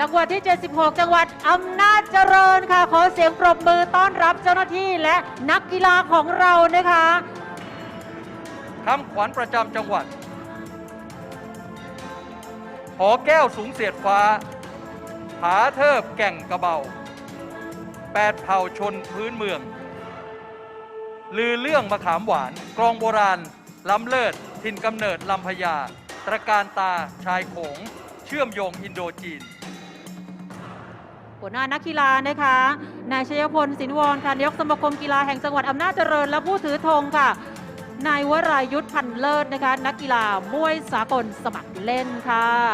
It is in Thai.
จังหวัดที่ 76 จังหวัดอำนาจเจริญค่ะ ขอเสียงปรบมือต้อนรับเจ้าหน้าที่และนักกีฬาของเรานะคะคำขวัญประจำจังหวัด หอแก้วสูงเสียดฟ้า ผาเทิบแก่งกระเบา แปดเผ่าชนพื้นเมือง ลือเรื่องมะขามหวานกรองโบราณ ล้ำเลิศ ถิ่นกำเนิดลำพญา ตระการตา ชายโขง เชื่อมโยงอินโดจีน หัวหน้านักกีฬานะคะนายชยพลสินวรค่ะนายกสมาคมกีฬาแห่งจังหวัดอำนาจเจริญ และผู้ถือธงค่ะนายวรายุทธพันเลิศนะคะนักกีฬามวยสากลสมัครเล่นค่ะ